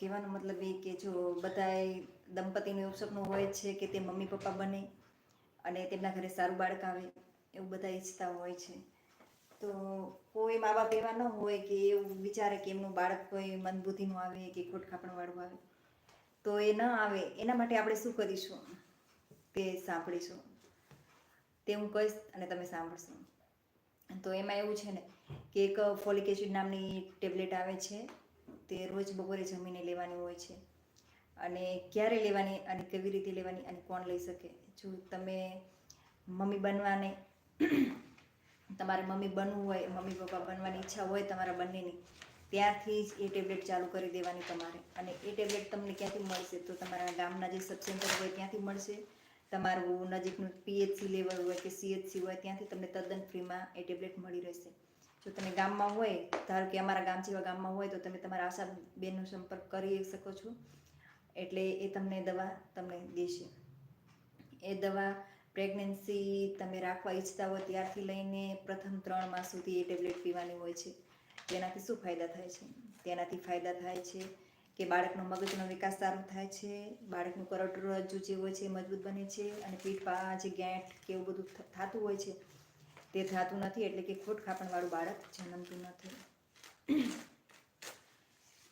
કહેવાનો મતલબ એ કે જો બધાય દંપતીનું એવું સપનું હોય છે કે તે મમ્મી પપ્પા બને અને તેમના ઘરે સારું બાળક આવે, એવું બધા ઈચ્છતા હોય છે. તો કોઈ મા બાપ એવા ન હોય કે એવું વિચારે કે એમનું બાળક કોઈ મંદબુદ્ધિનું આવે કે ખોટ ખાપણવાળું આવે. તો એ ન આવે. એના માટે આપણે શું કરીશું? તે સાંભળીશું. તે હું કહીશ અને તમે સાંભળશો. તો એમાં એવું છે ને કે એક ફોલિક એસિડ નામની ટેબ્લેટ આવે છે. તે રોજ બપોરે જમીને લેવાની હોય છે. અને ક્યારે લેવાની અને કેવી રીતે લેવાની અને કોણ લઈ શકે? જો તમે મમ્મી બનવાને તમારે મમ્મી બનવું હોય, મમ્મી પપ્પા બનવાની ઈચ્છા હોય તમારા બંનેની, ત્યારથી જ એ ટેબ્લેટ ચાલુ કરી દેવાની તમારે. અને એ ટેબ્લેટ તમને ક્યાંથી મળશે? તો તમારા ગામના જે સબ સેન્ટર હોય ત્યાંથી મળશે. તમારું નજીકનું પીએચસી લેવલ હોય કે સીએચસી હોય ત્યાંથી તમને તદ્દન ફ્રીમાં એ ટેબ્લેટ મળી રહેશે. જો તમે ગામમાં હોય, ધારો કે અમારા ગામ જેવા ગામમાં હોય, તો તમે તમારા આશા બેનનો સંપર્ક કરી શકો છો. એટલે એ તમને દવા તમને દેશે. એ દવા પ્રેગ્નન્સી તમે રાખવા ઈચ્છતા હોય ત્યારથી લઈને પ્રથમ ત્રણ માસ સુધી એ ટેબ્લેટ પીવાની હોય છે. તેનાથી શું ફાયદા થાય છે? તેનાથી ફાયદા થાય છે કે બાળકનો મગજનો વિકાસ સારો થાય છે, બાળકનું કરોડરજ્જુ જે હોય છે મજબૂત બને છે અને પીઠ પા જે ગેંઠ કે એવું બધું થતું હોય છે તે થતું નથી એટલે કે ખોટ ખાપણવાળું બાળક જન્મતું નથી.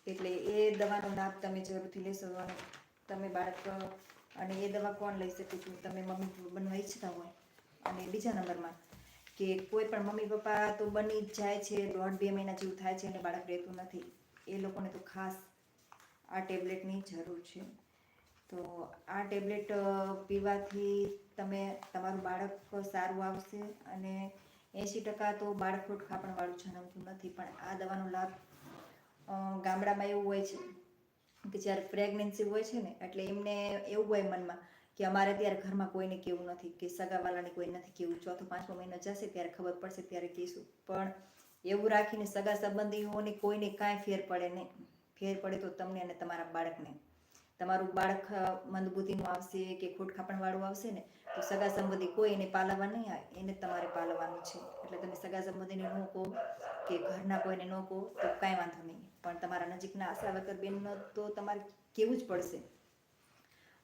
એટલે એ દવાનો લાભ તમે જરૂરથી લેશો તમે બાળક, અને એ દવા કોણ લઈ શકે છે? તમે મમ્મી બનવા ઈચ્છતા હોય. અને બીજા નંબરમાં કે કોઈ પણ મમ્મી પપ્પા તો બની જ જાય છે, દોઢ બે મહિના જેવું થાય છે અને બાળક રહેતું નથી. એ લોકોને તો ખાસ આ ટેબ્લેટની જરૂર છે. તો આ ટેબ્લેટ પીવાથી તમે, તમારું બાળક સારું આવશે અને એંશી ટકા તો બાળક ખોટ ખાપણવાળું જન્મતું નથી. પણ આ દવાનો લાભ ગામડામાં એવું હોય છે કે જ્યારે પ્રેગ્નન્સી હોય છે ને, એટલે એમને એવું હોય મનમાં કે અમારે ત્યારે ઘરમાં કોઈને કેવું નથી, કે સગાવાલાને કોઈ નથી કેવું. ચોથો, પાંચમો મહિનો જશે ત્યારે ખબર પડશે, ત્યારે કહીશું પણ એવું રાખીને સગા સંબંધીઓને કોઈને કાંઈ ફેર પડે નહીં. ફેર પડે તો તમને અને તમારા બાળકને. તમારું બાળક મંદબુદ્ધિનું આવશે કે ખોટ ખાપણવાળું આવશે ને, તો સગા સંબંધી કોઈ એને પાલવવા નહીં આવે. એને તમારે પાલવવાનું છે. એટલે તમે સગા સંબંધીને ન કહો કે ઘરના કોઈને ન કહો, તો કાંઈ વાંધો નહીં. પણ તમારા નજીકના આશા વગર બેનનો તો તમારે કેવું જ પડશે.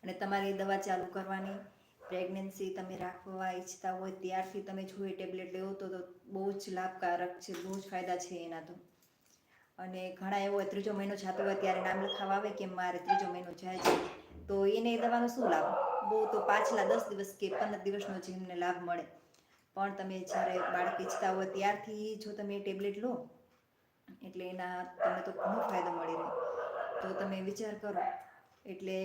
અને તમારે દવા ચાલુ કરવાની, પ્રેગ્નન્સી તમે રાખવા ઈચ્છતા હોય ત્યારથી તમે જો એ ટેબ્લેટ લેવો તો બહુ જ લાભકારક છે, બહુ જ ફાયદા છે એના તો. અને ઘણા એવો ત્રીજો મહિનો જાતો હોય ત્યારે નામ લખાવા આવે કે મારે ત્રીજો મહિનો જાય છે. તો એને એ દવાનો શું લાભ? બહુ તો પાછલા દસ દિવસ કે પંદર દિવસનો જે એમને લાભ મળે. પણ તમે જ્યારે બાળક ઈચ્છતા હોય ત્યારથી જો તમે એ ટેબ્લેટ લો, એટલે એના તમને તો ઘણો ફાયદો મળી રહે. તો તમે વિચાર કરો, એટલે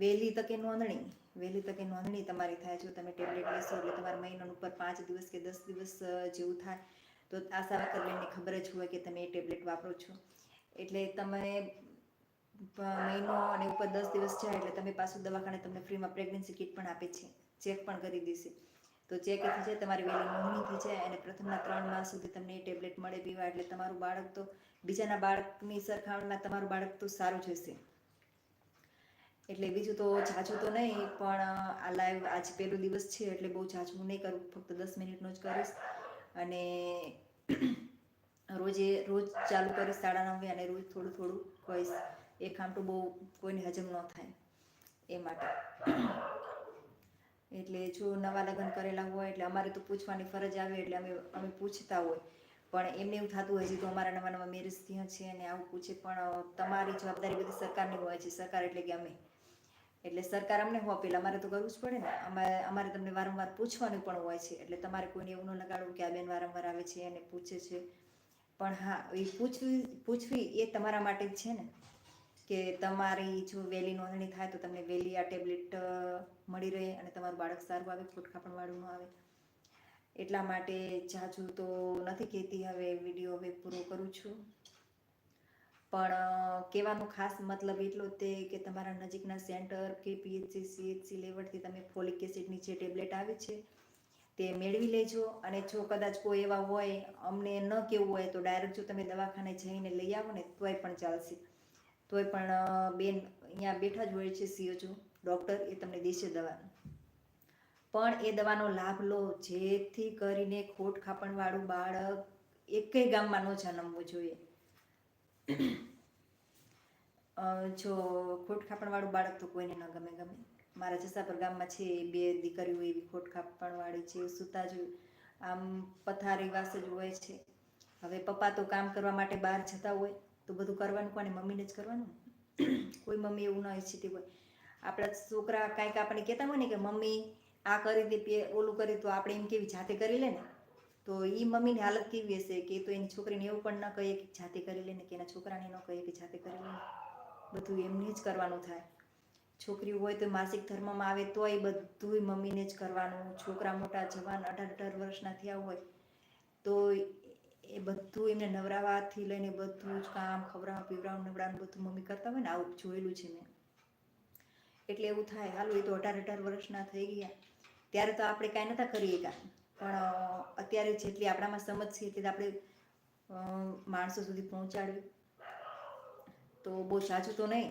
વહેલી તકે નોંધણી વહેલી તકે નોંધણી તમારી થાય જો તમે ટેબ્લેટ લેશો એટલે તમારા મહિનાનું ઉપર પાંચ દિવસ કે દસ દિવસ જેવું થાય. તો આશા બેનને ખબર જ હોય કે તમે એ ટેબ્લેટ વાપરો છો. એટલે તમે મહિનો અને ઉપર દસ દિવસ જાય એટલે તમે પાછું દવાખાને તમને ફ્રીમાં પ્રેગ્નન્સી કિટ પણ આપે છે. ચેક પણ કરી દેશે. તો ચેક થઈ જાય તમારી વહેલી નોંધણી થઈ જાય અને પ્રથમના ત્રણ માસ સુધી તમને એ ટેબ્લેટ મળે પીવા એટલે તમારું બાળક તો બીજાના બાળકની સરખામણીમાં તમારું બાળક તો સારું જ હશે. એટલે બીજું તો ઝાઝું તો નહીં, પણ આ લાઈવ આજ પહેલો દિવસ છે એટલે બહુ ઝાઝું નહીં કરું. ફક્ત દસ મિનિટનો જ કરીશ. અને રોજે, રોજ ચાલુ કરીશ સાડા નવે અને રોજ થોડું થોડું કહીશ એ ખામટું બહુ કોઈને હજમ ન થાય એ માટે. એટલે જો નવા લગ્ન કરેલા હોય, એટલે અમારે તો પૂછવાની ફરજ આવે, એટલે અમે અમે પૂછતા હોય. પણ એમને એવું થતું હોય છે તો અમારા નવા નવા મેરેજ થયા છે અને આવું પૂછે. પણ તમારી જવાબદારી બધી સરકારની હોય છે. સરકાર એટલે કે અમે. એટલે સરકાર અમને હો પેલા અમારે તો કરવું જ પડે ને. અમારે અમારે તમને વારંવાર પૂછવાનું પણ હોય છે. એટલે તમારે કોઈને એવું ન લગાડવું કે આ બેન વારંવાર આવે છે અને પૂછે છે. પણ હા, એ પૂછવી પૂછવી એ તમારા માટે જ છે ને. કે તમારી જો વહેલી નોંધણી થાય તો તમને વહેલી આ ટેબ્લેટ મળી રહે અને તમારું બાળક સારું આવે ખોટખાપણવાળું ન આવે. એટલા માટે જાજુ તો નથી કહેતી હવે વીડિયો હવે પૂરો કરું છું. પણ કહેવાનો ખાસ મતલબ એટલો તે કે તમારા નજીકના સેન્ટર કે પીએચસી સીએચસી લેવલથી તમે ફોલિક એસિડની જે ટેબ્લેટ આવે છે, તે મેળવી લેજો. અને જો કદાચ કોઈ એવા હોય, અમને ન કેવું હોય, તો ડાયરેક્ટ જો તમે દવાખાને જઈને લઈ આવો ને, તોય પણ ચાલશે. તોય પણ બેન અહીંયા બેઠા જ હોય છે સીઓજો ડૉક્ટર એ તમને દેશે દવા પણ એ દવાનો લાભ લો, જેથી કરીને ખોટ ખાપણવાળું બાળક એકેય ગામમાં ન જન્મવું જોઈએ. જો ખોટ ખાપણવાળું બાળક તો કોઈને ન ગમે ગમે. મારા જસાપર ગામમાં છે બે દીકરીઓ એવી ખોટ ખાપણવાળી છે સૂતા જ આમ પથારી વાસ જ હોય છે. હવે પપ્પા તો કામ કરવા માટે બહાર જતા હોય, તો બધું કરવાનું કોને? મમ્મીને જ કરવાનું? કોઈ મમ્મી એવું ન ઈચ્છતી હોય. આપણા છોકરા કાંઈક આપણે કહેતા હોય ને કે, મમ્મી, આ કરી દે ઓલું કરી તો આપણે એમ કેવી જાતે કરી લે ને? તો એ મમ્મીની હાલત કેવી હશે કે તો એની છોકરીને એવું પણ ન કહીએ કે જાતે કરી લે ને, કે એના છોકરાને ન કહીએ કે જાતે કરી લે બધું એમને જ કરવાનું થાય. છોકરીઓ હોય તો માસિક ધર્મમાં આવે તોય બધુંય મમ્મીને જ કરવાનું. છોકરા મોટા જવાન અઢાર અઢાર વર્ષના થયા હોય તો એ બધું એમને નવરાવાથી લઈને બધું જ કામ ખવરાવ પીવડાવવાનું, નવડાવવાનું બધું મમ્મી કરતા હોય ને આવું જોયેલું છે મેં. એટલે એવું થાય. હાલો, એ તો અઢાર અઢાર વર્ષના થઈ ગયા. ત્યારે તો આપણે કાંઈ નતા કરીએ કાંઈ પણ અત્યારે જેટલી આપણામાં સમજ છે એટલી આપણે માણસો સુધી પહોંચાડવી. તો બહુ સાચું તો નહીં,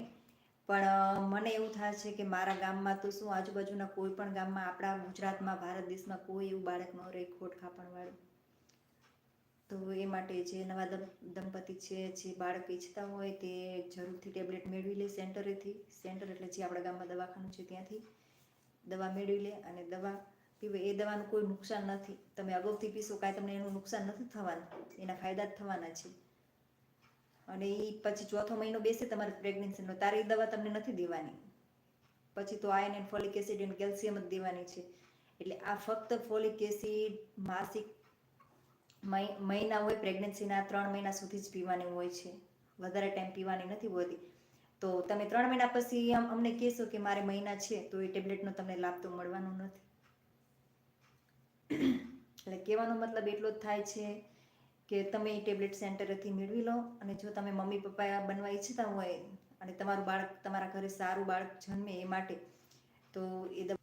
પણ મને એવું થાય છે કે મારા ગામમાં તો શું આજુબાજુના કોઈ પણ ગામમાં આપણા ગુજરાતમાં, ભારત દેશમાં કોઈ એવું બાળક ન રહે ખોટ ખાપણવાળું. તો એ માટે જે નવા દંપતી છે, જે બાળક ઈચ્છતા હોય તે જરૂરથી ટેબ્લેટ મેળવી લે સેન્ટરેથી, સેન્ટર એટલે જે આપણા ગામમાં દવાખાનું છે ત્યાંથી, દવા મેળવી લે અને દવા પીવે. એ દવાનું કોઈ નુકસાન નથી. તમે અગાઉથી પીશો, કાંઈ તમને એનું નુકસાન નથી થવાનું, એના ફાયદા જ થવાના છે. અને એ પછી ચોથો મહિનો બેસે તમારે પ્રેગ્નન્સીનો તારે દવા તમને નથી દેવાની. પછી તો iron and folic acid and calcium જ દેવાની છે. એટલે આ ફક્ત ફોલિક એસિડ માસિક મહિ- મહિના હોય પ્રેગ્નન્સીના ત્રણ મહિના સુધી જ પીવાની હોય છે. વધારે ટાઈમ પીવાની નથી હોતી. તો તમે ત્રણ મહિના પછી અમને કહેશો કે મારે મહિના છે, તો એ ટેબ્લેટનો તમને લાભ તો મળવાનો નથી. એટલે કહેવાનો મતલબ એટલો જ થાય છે. કે તમે એ ટેબ્લેટ સેન્ટરેથી મેળવી લો અને જો તમે મમ્મી પપ્પા બનવા ઈચ્છતા હોય અને તમારું બાળક તમારા ઘરે સારું બાળક જન્મે એ માટે, તો એ